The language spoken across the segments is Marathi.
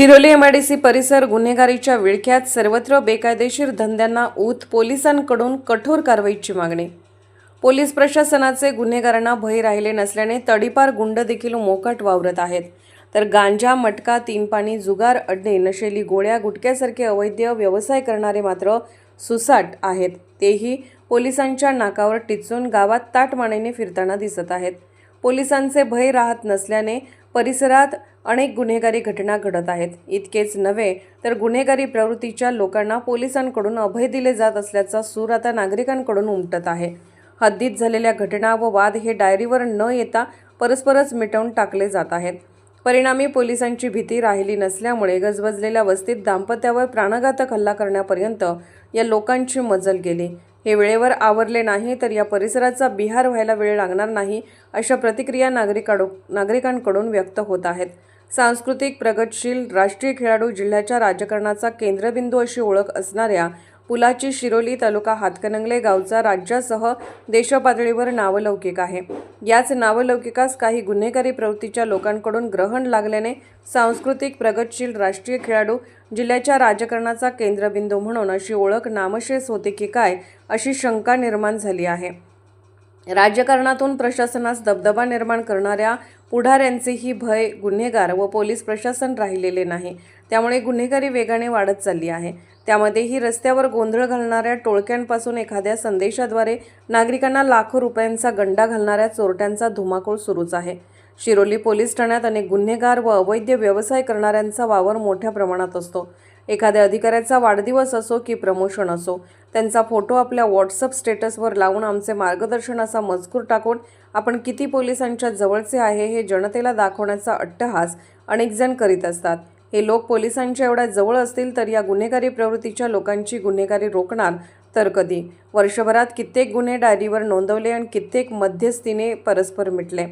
शिरोली एमआयडीसी परिसर गुन्हेगारीच्या विळख्यात सर्वत्र बेकायदेशीर धंद्यांना ऊत पोलिसांकडून कठोर कारवाईची मागणी. पोलीस प्रशासनाचे गुन्हेगारांना भय राहिले नसल्याने तडीपार गुंड देखील मोकट वावरत आहेत. तर गांजा मटका तीन पाणी जुगार अड्डे नशेली गोळ्या गुटक्यासारखे अवैध व्यवसाय करणारे मात्र सुसाट आहेत. तेही पोलिसांच्या नाकावर टिचून गावात ताटमानेने फिरताना दिसत आहेत. पोलिसांचे भय राहत नसल्याने परिसरात अनेक गुन्हेगारी घटना घडत आहेत. इतकेच नव्हे तर गुन्हेगारी प्रवृत्तीच्या लोकांना पोलिसांकडून अभय दिले जात असल्याचा सूर आता नागरिकांकडून उमटत आहे. हद्दीत झालेल्या घटना व वाद हे डायरीवर न येता परस्परच मिटवून टाकले जात आहेत. परिणामी पोलिसांची भीती राहिली नसल्यामुळे गजबजलेल्या वस्तीत दाम्पत्यावर प्राणघातक हल्ला करण्यापर्यंत या लोकांची मजल गेली. हे वेळेवर आवरले नाही तर या परिसराचा बिहार व्हायला वेळ लागणार नाही अशा प्रतिक्रिया नागरिकाडू नागरिकांकडून व्यक्त होत आहेत. सांस्कृतिक प्रगतशील राष्ट्रीय खेळाडू जिल्ह्याच्या राजकारणाचा केंद्रबिंदू अशी ओळख असणाऱ्या पुलाची शिरोली तालुका हातकणंगले गावचा राज्यासह देशपातळीवर नावलौकिक आहे. याच नावलौकिकास काही गुन्हेगारी प्रवृत्तीच्या लोकांकडून ग्रहण लागल्याने सांस्कृतिक प्रगतशील राष्ट्रीय खेळाडू जिल्ह्याच्या राजकारणाचा केंद्रबिंदू म्हणून अशी ओळख नामशेष होते की काय अशी शंका निर्माण झाली आहे. राजकारणातून प्रशासनास दबदबा निर्माण करणाऱ्या पुढाऱ्यांचेही भय गुन्हेगार व पोलीस प्रशासन राहिलेले नाही. त्यामुळे गुन्हेगारी वेगाने वाढत चालली आहे. त्यामध्येही रस्त्यावर गोंधळ घालणाऱ्या टोळक्यांपासून एखाद्या संदेशाद्वारे नागरिकांना लाखो रुपयांचा गंडा घालणाऱ्या चोरट्यांचा धुमाकूळ सुरूच आहे. शिरोली पोलीस ठाण्यात अनेक गुन्हेगार व अवैध व्यवसाय करणाऱ्यांचा वावर मोठ्या प्रमाणात असतो. एखाद्या अधिकाऱ्याचा वाढदिवस असो की प्रमोशन असो त्यांचा फोटो आपल्या व्हॉट्सअप स्टेटसवर लावून आमचे मार्गदर्शन असा मजकूर टाकून आपण किती पोलिसांच्या जवळचे आहे हे जनतेला दाखवण्याचा अट्टहास अनेकजण करीत असतात. हे लोक पोलिसांच्या एवढ्या जवळ असतील तर या गुन्हेगारी प्रवृत्तीच्या लोकांची गुन्हेगारी रोखणार तर कधी? वर्षभरात कित्येक गुन्हे डायरीवर नोंदवले आणि कित्येक मध्यस्थीने परस्पर मिटले.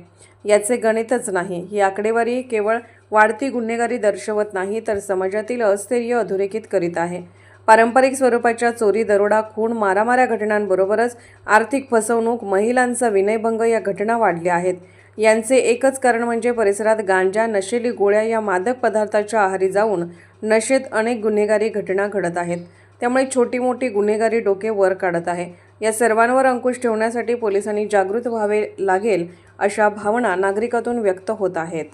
याचे गणितच नाही. ही आकडेवारी केवळ वाढती गुन्हेगारी दर्शवत नाही तर समाजातील अस्थैर्य अधोरेखित करीत आहे. पारंपरिक स्वरूपाच्या चोरी दरोडा खून मारामाऱ्या घटनांबरोबरच आर्थिक फसवणूक महिलांचा विनयभंग या घटना वाढल्या आहेत. यांचे एकच कारण म्हणजे परिसरात गांजा नशेली गोळ्या या मादक पदार्थाच्या आहारी जाऊन नशेत अनेक गुन्हेगारी घटना घडत आहेत. त्यामुळे छोटी मोठी गुन्हेगारी डोके वर काढत आहे. या सर्वांवर अंकुश ठेवण्यासाठी पोलिसांनी जागृत व्हावे लागेल अशा भावना नागरिकातून व्यक्त होत आहेत.